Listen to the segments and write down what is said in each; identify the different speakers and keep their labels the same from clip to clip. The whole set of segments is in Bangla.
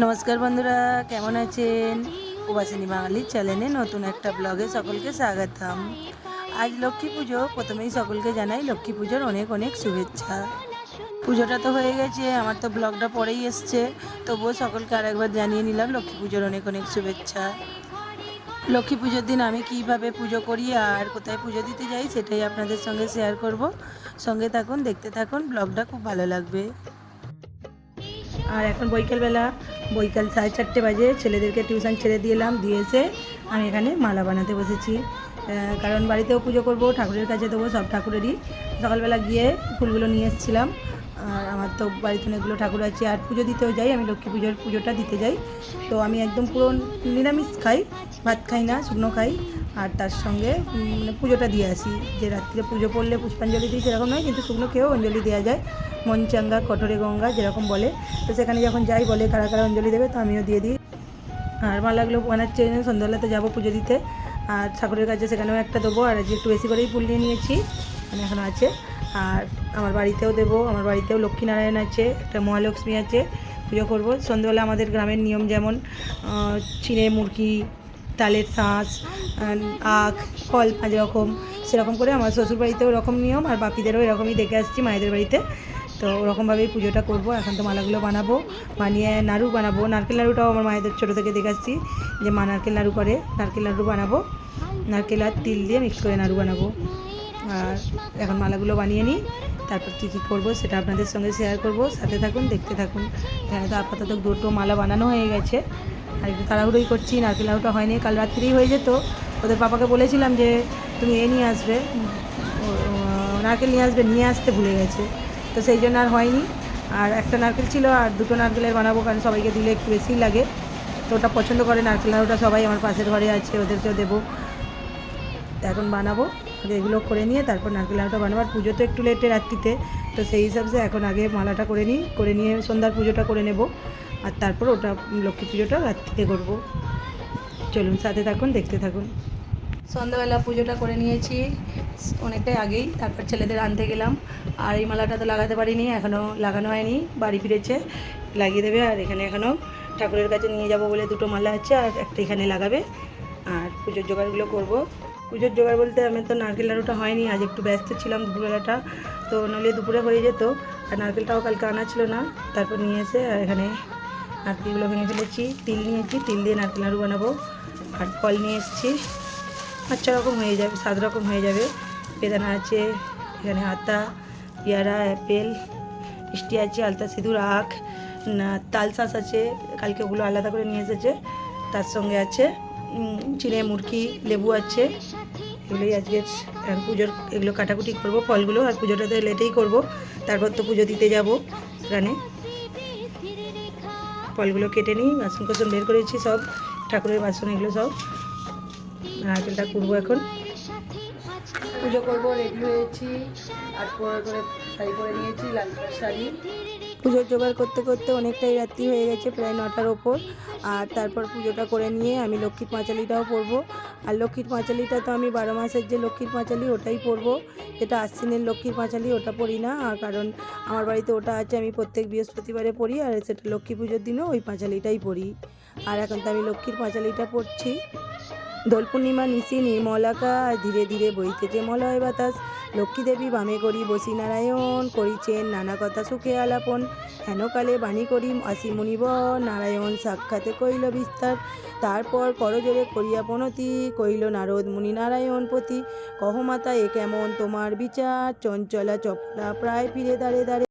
Speaker 1: নমস্কার বন্ধুরা, কেমন আছেন? প্রবাসিনী বাঙালির চ্যানেলে নতুন একটা ব্লগে সকলকে স্বাগতম। আজ লক্ষ্মী পুজো, প্রথমেই সকলকে জানাই লক্ষ্মী পুজোর অনেক অনেক শুভেচ্ছা। পুজোটা তো হয়ে গেছে, আমার তো ব্লগটা পরেই এসছে, তবুও সকলকে আরেকবার জানিয়ে নিলাম লক্ষ্মী পুজোর অনেক অনেক শুভেচ্ছা। লক্ষ্মী পুজোর দিন আমি কীভাবে পুজো করি আর কোথায় পুজো দিতে যাই, সেটাই আপনাদের সঙ্গে শেয়ার করব। সঙ্গে থাকুন, দেখতে থাকুন, ব্লগটা খুব ভালো লাগবে। আর এখন বৈকালবেলা, বৈকাল সাড়ে চারটে বাজে, ছেলেদেরকে টিউশন ছেড়ে দিলাম দিয়ে এসে আমি এখানে মালা বানাতে বসেছি। কারণ বাড়িতেও পুজো করব, ঠাকুরের কাছে দেবো সব ঠাকুরেরই। সকালবেলা গিয়ে ফুলগুলো নিয়ে এসেছিলাম। তো বাড়িতে অনেকগুলো ঠাকুর আছে আর পুজো দিতেও যাই, আমি লক্ষ্মী পুজোর পুজোটা দিতে যাই। তো আমি একদম পুরো নিরামিষ খাই, ভাত খাই না, শুকনো খাই, আর তার সঙ্গে মানে পুজোটা দিয়ে আসি। যে রাত্রে পুজো পড়লে পুষ্পাঞ্জলি দিই সেরকম নয়, কিন্তু শুকনো খেয়েও অঞ্জলি দেওয়া যায়। মনচাঙ্গা, কঠোরে গঙ্গা যেরকম বলে। তো সেখানে যখন যাই বলে কারা কারা অঞ্জলি দেবে, তো আমিও দিয়ে দিই। আর ভালো মালাগুলো বানাচ্ছে সন্ধ্যাবেলাতে যাব পুজো দিতে। আর ঠাকুরের কাছে সেখানেও একটা দেবো, আর আজকে একটু বেশি করেই ফুল নিয়ে নিয়েছি মানে এখনও আছে। আর আমার বাড়িতেও দেবো। আমার বাড়িতেও লক্ষ্মীনারায়ণ আছে, একটা মহালক্ষ্মী আছে, পুজো করব। সন্ধ্যাবেলা আমাদের গ্রামের নিয়ম যেমন চিড়ে মুরগি, তালের শাঁস আখ, ফল পাঁচ রকম, সেরকম করে আমার শ্বশুর বাড়িতেও ওরকম নিয়ম, আর বাপিদেরও এরকমই দেখে আসছি মায়েদের বাড়িতে। তো ওরকমভাবেই পুজোটা করব। এখন তো মালাগুলো বানাবো, বানিয়ে নাড়ু বানাবো। নারকেল নাড়ুটাও আমার মায়েদের ছোটো থেকে দেখে আসছি, যে মা নারকেল নাড়ু করে, নারকেল নাড়ু বানাবো। নারকেল আর তিল দিয়ে মিক্স করে নাড়ু বানাবো। আর এখন মালাগুলো বানিয়ে নিই। তারপর কী কী করব সেটা আপনাদের সঙ্গে শেয়ার করব। সাথে থাকুন, দেখতে থাকুন। এখানে তো আপাতত দুটো মালা বানানো হয়ে গেছে। আর একটু তাড়াহুড়োই করছি, নারকেল নাড়ুটা হয়নি, কাল রাত্রেই হয়ে যেত। ওদের পাপাকে বলেছিলাম যে, তুমি এ নিয়ে আসবে। নারকেল নিয়ে আসবে, নিয়ে আসতে ভুলে গেছে। তো সেই জন্য আর হয়নি। আর একটা নারকেল ছিল, আর দুটো নারকেলের বানাবো কারণ সবাইকে দিলে একটু বেশিই লাগে। তো ওটা পছন্দ করে, নারকেল নাড়ুটা সবাই আমার পাশের ঘরে আছে, ওদেরকেও দেবো। এখন বানাবো। এগুলো করে নিয়ে তারপর নারকেল নাড়ুটা বানাবার পুজো তো একটু লেটে রাত্রিতে, তো সেই হিসাবে এখন আগে মালাটা করে নিই, করে নিয়ে সন্ধ্যার পুজোটা করে নেব। আর তারপর ওটা লক্ষ্মী পুজোটা রাত্রিতে করব। চলুন সাথে থাকুন, দেখতে থাকুন। সন্ধ্যাবেলা পুজোটা করে নিয়েছি, অনেকটাই আগেই, তারপর ছেলেদের আনতে গেলাম। আর এই মালাটা তো লাগাতে পারিনি এখনও লাগানো হয়নি, বাড়ি ফিরেছে, লাগিয়ে দেবে। আর এখানে এখনও ঠাকুরের কাছে নিয়ে যাব বলে দুটো মালা আছে, আর একটা এখানে লাগাবে। আর পুজোর জোগাড়গুলো করব। পুজোর জোগাড় বলতে আমি তো নারকেল নাড়ুটা হয়নি, আজ একটু ব্যস্ত ছিলাম দুপুরবেলাটা, তো নইলে দুপুরে হয়ে যেত, আর নারকেলটাও কালকে আনা ছিল না, তারপর নিয়ে এসে এখানে নারকেলগুলো ভেঙে ফেলেছি, তিল নিয়েছি, তিল দিয়ে নারকেল নাড়ু বানাবো, আর ফল নিয়ে এসেছি পাঁচ ছ রকম হয়ে যাবে সাত রকম হয়ে যাবে, বেদানা আছে, এখানে আতা, পেয়ারা অ্যাপেল মিষ্টি আছে, আলতা, সিঁদুর, আখ না তাল শাঁস আছে, কালকে ওগুলো আলাদা করে নিয়ে এসেছে, তার সঙ্গে আছে চিড়ে মুরগি লেবু আছে এগুলোই আজকে পুজোর এগুলো কাটাকুটি করব, ফলগুলো আর পুজোটা তো লেটেই করব। তারপর তো পুজো দিতে যাব সেখানে ফলগুলো কেটে নিই, বাসন কোসন বের করেছি সব, ঠাকুরের বাসন এগুলো সব। নারকেলটা করব এখন। পুজো করব রেডি হয়েছি। আর পরে করে শাড়ি পরে নিয়েছি, লাল শাড়ি। পুজোর জোগাড় করতে করতে অনেকটাই রাত্রি হয়ে গেছে, প্রায় নটার ওপর। আর তারপর পুজোটা করে নিয়ে আমি লক্ষ্মীর পাঁচালিটাও পরবো। আর লক্ষ্মীর পাঁচালিটা তো আমি বারো মাসের যে লক্ষ্মীর পাঁচালি ওটাই পরবো। যেটা আশ্বিনের লক্ষ্মীর পাঁচালি ওটা পরি না, আর কারণ আমার বাড়িতে ওটা আছে, আমি প্রত্যেক বৃহস্পতিবারে পড়ি আর সেটা লক্ষ্মী পুজোর দিনও ওই পাঁচালিটাই পরি। আর এখন তো আমি লক্ষ্মীর পাঁচালিটা পড়ছি দোল পূর্ণিমা নিশি নির্মলাকা ধীরে ধীরে বইতেছে মলয় বাতাস। লক্ষ্মী দেবী বামে করি বসি নারায়ণ, করিছেন নানা কথা সুখে আলাপন। হেনকালে বাণী করি আসি মুনিব, নারায়ণ সাক্ষাতে কইল বিস্তার। তারপর করজোরে করিয়া পনতি কইল নারদ মুনি নারায়ণ পতি। কহমাতা এ কেমন তোমার বিচার? চঞ্চলা চপলা প্রায় ফিরে দাঁড়ে দাঁড়ে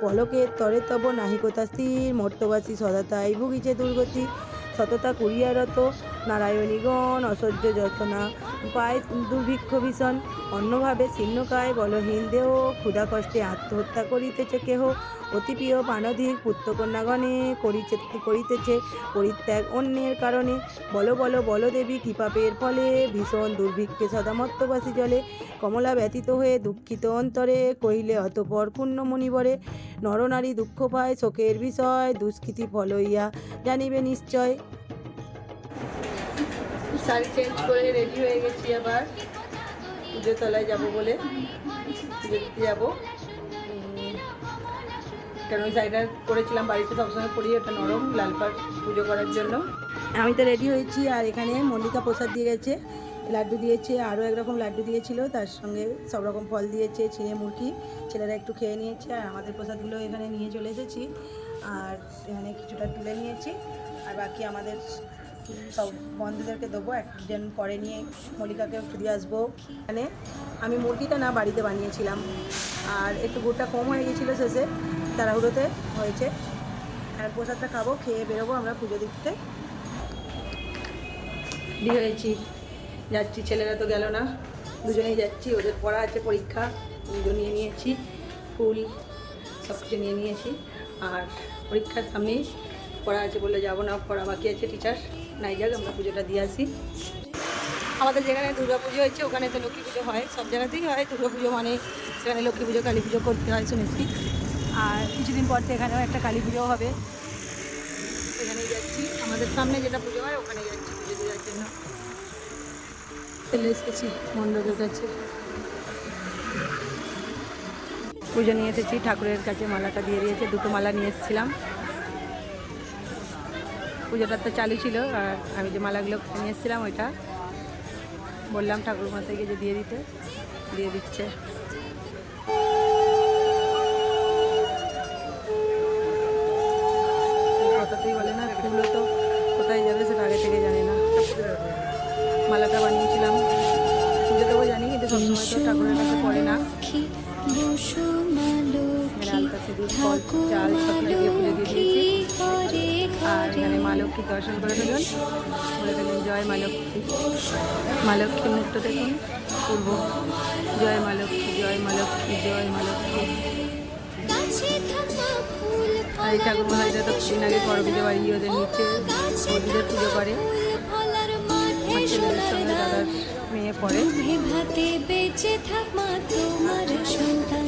Speaker 1: পলকের তরে তব নাহিকতা স্থির, মর্তবাসী সদাতাই ভুগিছে দুর্গতি। সততা কুরিয়ারত নারায়ণীগণ অসহ্য যতনা পায় দুর্ভিক্ষ ভীষণ। অন্যভাবে ছিন্নকায় বলহীন দেহ, ক্ষুধা কষ্টে আত্মহত্যা করিতেছে কেহ। অতি প্রিয় পানধিক পুত্রকন্যাগণে করিছে, করিতেছে পরিত্যাগ অন্যের কারণে। বলো, বল, বলদেবী কি পাপের ফলে ভীষণ দুর্ভিক্ষে সদামত্তবাসী জলে। কমলা ব্যতীত হয়ে দুঃখিত অন্তরে কহিলে অতপর পূর্ণ মণিবরে নরনারী দুঃখ পায় শোকের বিষয়, দুষ্কৃতি ফল হইয়া জানিবে নিশ্চয়। শাড়ি চেঞ্জ করে রেডি হয়ে গেছি আবার। পুজোর তলায় যাব বলে। পুজো দিতে যাব। কারণ ওই শাড়িটা করেছিলাম বাড়িতে সবসময় পরি, ওটা নরম, লাল পাড় পুজো করার জন্য। আমি তো রেডি হয়েছি, আর এখানে মল্লিকা প্রসাদ দিয়ে গেছে, লাড্ডু দিয়েছে, আরও একরকম লাড্ডু দিয়েছিল, তার সঙ্গে সব রকম ফল দিয়েছে চিড়ে মুরগি, ছেলেরা একটু খেয়ে নিয়েছে, আর আমাদের প্রসাদগুলো এখানে নিয়ে চলে এসেছি, আর এখানে কিছুটা তুলে নিয়েছি, আর বাকি আমাদের সব বন্ধুদেরকে দেবো একজন পরে নিয়ে মল্লিকাকে একটু দিয়ে আসব। এখানে আমি মুরগিটা না বাড়িতে বানিয়েছিলাম, আর একটু গুড়টা কম হয়ে গেছিল শেষে, তাড়াহুড়োতে হয়েছে। আর প্রসাদটা খাব, খেয়ে বেরোবো আমরা পুজো দিতে। হয়েছি, যাচ্ছি, ছেলেরা তো গেল না। দুজনেই যাচ্ছি, ওদের পড়া আছে, পরীক্ষা, পুজো নিয়ে নিয়েছি, ফুল সব কিছু নিয়ে নিয়েছি। আর পরীক্ষার সামনেই পড়া আছে বলে যাব না, পড়া বাকি আছে টিচার নাই, যাক, আমরা পুজোটা দিয়ে আসি। আমাদের যেখানে দুর্গা পুজো হয়েছে, ওখানে তো লক্ষ্মী পুজো হয়, সব জায়গাতেই হয়। দুর্গা পুজো মানে সেখানে লক্ষ্মী পুজো, কালী পুজো করতে হয়, শুনেছি। আর কিছুদিন পর তো এখানেও একটা কালী পুজো হবে। সেখানেই যাচ্ছি। আমাদের সামনে যেটা পুজো হয় ওখানে যাচ্ছি পুজো দেওয়ার জন্য। চলে এসেছি মণ্ডপের কাছে। পুজো নিয়ে এসেছি, ঠাকুরের কাছে মালাটা দিয়ে দিয়েছে, দুটো মালা নিয়ে এসেছিলাম। পুজোটা তো চালু ছিল আর আমি যে মালাগুলো নিয়ে এসেছিলাম ওইটা বললাম ঠাকুর মশাইকে যে দিয়ে দিতে দিয়ে দিচ্ছে। কথাতেই বলে না ফুলও তো কোথায় যাবে সেটা আগে থেকে জানে না। মালাটা বানিয়েছিলাম। পুজো দেবো জানি কিন্তু সবসময় তো ঠাকুরের কাছে পড়ে না। আলতা চাল সব দিয়ে পুজো দিয়ে দিয়েছি। আর এখানে মা লক্ষ্মীর দর্শন করে ফেলুন। ফেলুন, জয় মা লক্ষ্মী মা লক্ষ্মী মুক্ত দেখুন। পূর্ব। জয় মা লক্ষ্মী জয় মা লক্ষ্মী জয় মা লক্ষ্মী আর এই ঠাকুর মহারাজরা তো কিছুদিন আগে করবিজে বাড়ি ওদের নিচে বৌদিদের পুজো করে। ছেলেদের সঙ্গে দাদার মেয়ে পড়ে।
Speaker 2: বেঁচে থাক মা, তোমার সন্তান।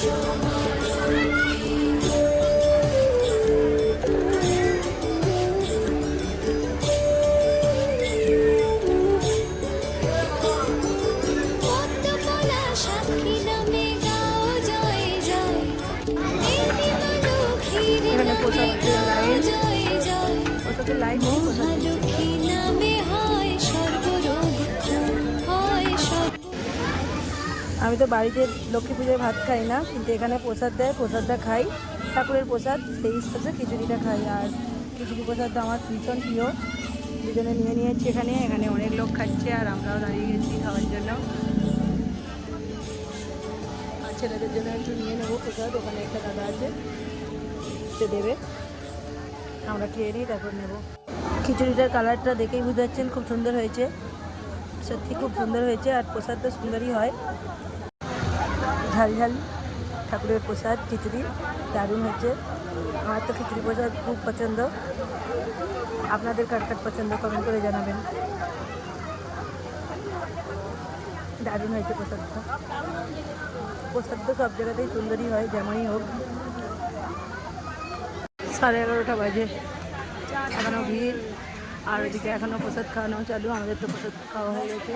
Speaker 2: show
Speaker 1: আমি তো বাড়িতে লক্ষ্মী পুজোয় ভাত খাই না, কিন্তু এখানে প্রসাদ দেয়, প্রসাদটা খাই। ঠাকুরের প্রসাদ সেই হিসাবে খিচুড়িটা খাই। আর খিচুড়ি প্রসাদটা আমার ভীষণ প্রিয়। দুজনে নিয়ে নিয়েছি এখানে এখানে অনেক লোক খাচ্ছে আর আমরাও দাঁড়িয়ে গেছি খাওয়ার জন্য। আর ছেলেদের জন্য একটু নিয়ে নেব প্রসাদ, ওখানে একটা দাদা আছে, সে দেবে। আমরা খেয়ে নিই তারপর নেব। খিচুড়িটার কালারটা দেখেই বুঝতে পারছেন, খুব সুন্দর হয়েছে। সত্যি খুব সুন্দর হয়েছে, আর প্রসাদটা সুন্দরই হয়। ঝাল ঝাল ঠাকুরের প্রসাদ, খিচুড়ি, দারুণ হয়েছে আমার তো খিচুড়ি প্রসাদ খুব পছন্দ। আপনাদের কার কার পছন্দ কমেন্ট করে জানাবেন। দারুণ হয়েছে প্রসাদটা। প্রসাদ তো সব জায়গাতেই সুন্দরই হয়, যেমনই হোক। সাড়ে এগারোটা বাজে। এখনও ভিড়। আর ওইদিকে এখনও প্রসাদ খাওয়ানো চালু। আমাদের তো প্রসাদ খাওয়া হয়ে গেছে।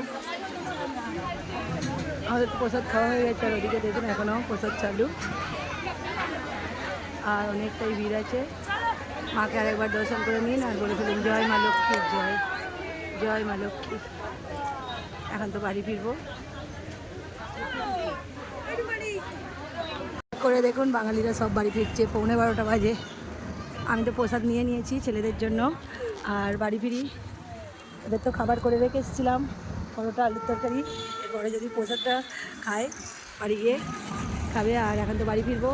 Speaker 1: আমাদের তো প্রসাদ খাওয়া হয়ে গেছে, আর ওদিকে দেখুন এখনও প্রসাদ চালু। আর অনেকটাই ভিড় আছে। মাকে আরেকবার দর্শন করে নিন আর বলে ফেলুন, জয় মা লক্ষ্মী, জয় জয় মা লক্ষ্মী। এখন তো বাড়ি ফিরবো। করে দেখুন বাঙালিরা সব বাড়ি ফিরছে, পৌনে বারোটা বাজে। আমি তো প্রসাদ নিয়ে নিয়েছি ছেলেদের জন্য, আর বাড়ি ফিরি। ওদের তো খাবার করে রেখে এসেছিলাম, পরোটা, আলুর তরকারি। এরপরে যদি প্রসাদটা খায়, বাড়ি গিয়ে খাবে আর এখন তো বাড়ি ফিরবো।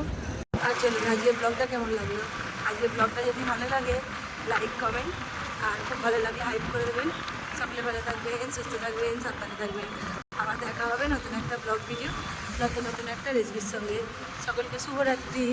Speaker 1: আর চলুন, আজকের ব্লগটা কেমন লাগল? আজকের ব্লগটা যদি ভালো লাগে লাইক কমেন্ট আর খুব ভালো লাগে হাইপ করে দেবেন। সকলে ভালো থাকবেন, সুস্থ থাকবেন, সাবধানে থাকবেন। আবার দেখা হবে নতুন একটা ব্লগ ভিডিও নতুন নতুন একটা রেসিপির সঙ্গে। সকলকে শুভরাত্রি।